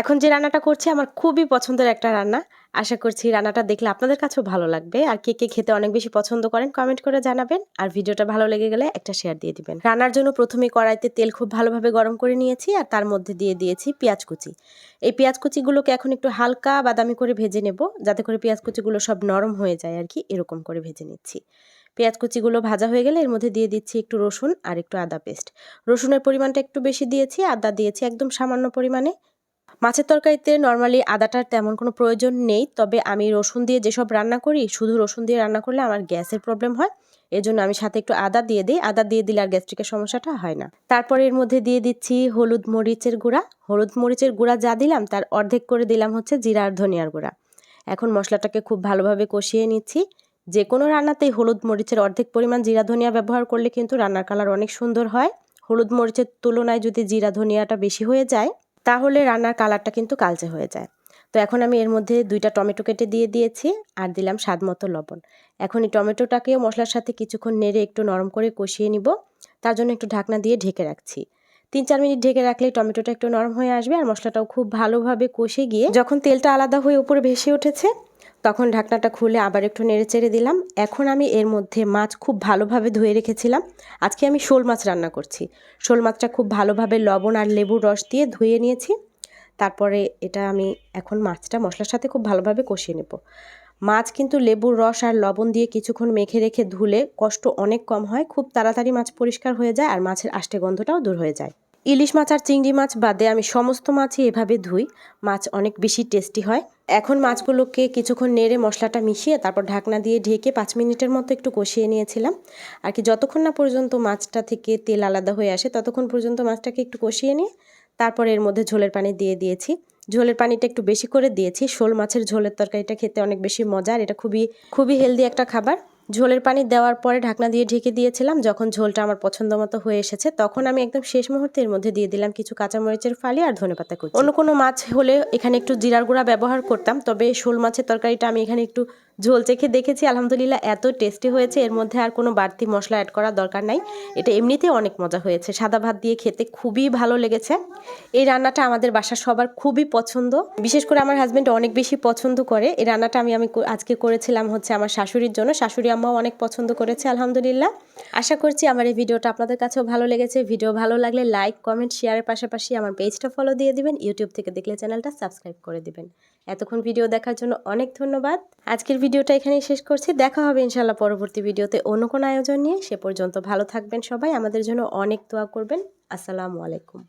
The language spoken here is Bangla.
এখন যে রান্নাটা করছি, আমার খুবই পছন্দের একটা রান্না। আশা করছি রান্নাটা দেখলে আপনাদের কাছেও ভালো লাগবে। আর কে কে খেতে অনেক বেশি পছন্দ করেন কমেন্ট করে জানাবেন। আর ভিডিওটা ভালো লেগে গেলে একটা শেয়ার দিয়ে দিবেন। রান্নার জন্য প্রথমে কড়াইতে তেল খুব ভালোভাবে গরম করে নিয়েছি, আর তার মধ্যে দিয়ে দিয়েছি পেঁয়াজ কুচি। এই পেঁয়াজ কুচিগুলোকে এখন একটু হালকা বাদামি করে ভেজে নেব, যাতে করে পেঁয়াজ কুচিগুলো সব নরম হয়ে যায় আর কি, এরকম করে ভেজে নিচ্ছি। পেঁয়াজ কুচিগুলো ভাজা হয়ে গেলে এর মধ্যে দিয়ে দিচ্ছি একটু রসুন আর একটু আদা পেস্ট রসুনের পরিমাণটা একটু বেশি দিয়েছি, আদা দিয়েছি একদম সামান্য পরিমাণে। মাছের তরকারিতে নর্মালি আদাটার তেমন কোনো প্রয়োজন নেই, তবে আমি রসুন দিয়ে যেসব রান্না করি, শুধু রসুন দিয়ে রান্না করলে আমার গ্যাসের প্রবলেম হয়। এজন্য আমি সাথে একটু আদা দিয়ে দিই। আদা দিয়ে দিলে আর গ্যাস্ট্রিকের সমস্যাটা হয় না। তারপরে এর মধ্যে দিয়ে দিচ্ছি হলুদ মরিচের গুঁড়া। হলুদ মরিচের গুঁড়া যা দিলাম, তার অর্ধেক করে দিলাম হচ্ছে জিরা আর ধনিয়ার গুঁড়া। এখন মশলাটাকে খুব ভালোভাবে কষিয়ে নিচ্ছি। যে কোনো রান্নাতেই হলুদ মরিচের অর্ধেক পরিমাণ জিরা ধনিয়া ব্যবহার করলে কিন্তু রান্নার কালার অনেক সুন্দর হয়। হলুদ মরিচের তুলনায় যদি জিরা ধনিয়াটা বেশি হয়ে যায় তাহলে রান্নার কালারটা কিন্তু কালচে হয়ে যায়। তো এখন আমি এর মধ্যে দুইটা টমেটো কেটে দিয়ে দিয়েছি আর দিলাম স্বাদ মতো লবণ। এখন এই টমেটোটাকেও মশলার সাথে কিছুক্ষণ নেড়ে একটু নরম করে কষিয়ে নিব। তার জন্য একটু ঢাকনা দিয়ে ঢেকে রাখছি। তিন চার মিনিট ঢেকে রাখলে টমেটোটা একটু নরম হয়ে আসবে আর মশলাটাও খুব ভালোভাবে কষে গিয়ে যখন তেলটা আলাদা হয়ে উপরে ভেসে উঠেছে তখন ঢাকনাটা খুলে আবার একটু নেড়ে চেড়ে দিলাম। এখন আমি এর মধ্যে মাছ খুব ভালোভাবে ধুয়ে রেখেছিলাম। আজকে আমি শোল মাছ রান্না করছি। শোল মাছটা খুব ভালোভাবে লবণ আর লেবুর রস দিয়ে ধুয়ে নিয়েছি। তারপরে এটা আমি এখন মাছটা মশলার সাথে খুব ভালোভাবে কষিয়ে নেব। মাছ কিন্তু লেবুর রস আর লবণ দিয়ে কিছুক্ষণ মেখে রেখে ধুলে কষ্ট অনেক কম হয়। খুব তাড়াতাড়ি মাছ পরিষ্কার হয়ে যায় আর মাছের আষ্টে গন্ধটাও দূর হয়ে যায়। ইলিশ মাছ আর চিংড়ি মাছ বাদে আমি সমস্ত মাছই এভাবে ধুই। মাছ অনেক বেশি টেস্টি হয়। এখন মাছগুলোকে কিছুক্ষণ নেড়ে মশলাটা মিশিয়ে তারপর ঢাকনা দিয়ে ঢেকে পাঁচ মিনিটের মতো একটু কষিয়ে নিয়েছিলাম। আর কি যতক্ষণ না পর্যন্ত মাছটা থেকে তেল আলাদা হয়ে আসে ততক্ষণ পর্যন্ত মাছটাকে একটু কষিয়ে নিয়ে তারপর এর মধ্যে ঝোলের পানি দিয়ে দিয়েছি। ঝোলের পানিটা একটু বেশি করে দিয়েছি। শোল মাছের ঝোলের তরকারিটা খেতে অনেক বেশি মজার। এটা খুবই খুবই হেলদি একটা খাবার। ঝোলের পানি দেওয়ার পরে ঢাকনা দিয়ে ঢেকে দিয়েছিলাম। যখন ঝোলটা আমার পছন্দ মতো হয়ে এসেছে, তখন আমি একদম শেষ মুহূর্তের মধ্যে দিয়ে দিলাম কিছু কাঁচামরিচের ফালি আর ধনেপাতা কুচি। অন্য কোনো মাছ হলে এখানে একটু জিরার গুঁড়া ব্যবহার করতাম, তবে শোল মাছের তরকারিটা আমি এখানে একটু ঝোল চেখে দেখেছি, আলহামদুলিল্লাহ এত টেস্টি হয়েছে, এর মধ্যে আর কোনো বাড়তি মশলা অ্যাড করার দরকার নাই। এটা এমনিতেই অনেক মজা হয়েছে, সাদা ভাত দিয়ে খেতে খুবই ভালো লেগেছে। এই রান্নাটা আমাদের বাসার সবার খুবই পছন্দ। বিশেষ করে আমার হাজব্যান্ড অনেক বেশি পছন্দ করে। এই রান্নাটা আমি আমি আজকে করেছিলাম হচ্ছে আমার শাশুড়ির জন্য। শাশুড়ি আম্মাও অনেক পছন্দ করেছে, আলহামদুলিল্লাহ। আশা করছি আমার এই ভিডিওটা আপনাদের কাছেও ভালো লেগেছে। ভিডিও ভালো লাগলে লাইক কমেন্ট শেয়ারের পাশাপাশি আমার পেজটা ফলো দিয়ে দিবেন। ইউটিউব থেকে দেখলে চ্যানেলটা সাবস্ক্রাইব করে দিবেন। এতক্ষণ ভিডিও দেখার জন্য অনেক ধন্যবাদ। আজকের ভিডিওটা এখানেই শেষ করছি। দেখা হবে ইনশাল্লাহ পরবর্তী ভিডিওতে অন্য কোনো আয়োজন নিয়ে। সে পর্যন্ত ভালো থাকবেন সবাই। আমাদের জন্য অনেক দোয়া করবেন। আসসালামু আলাইকুম।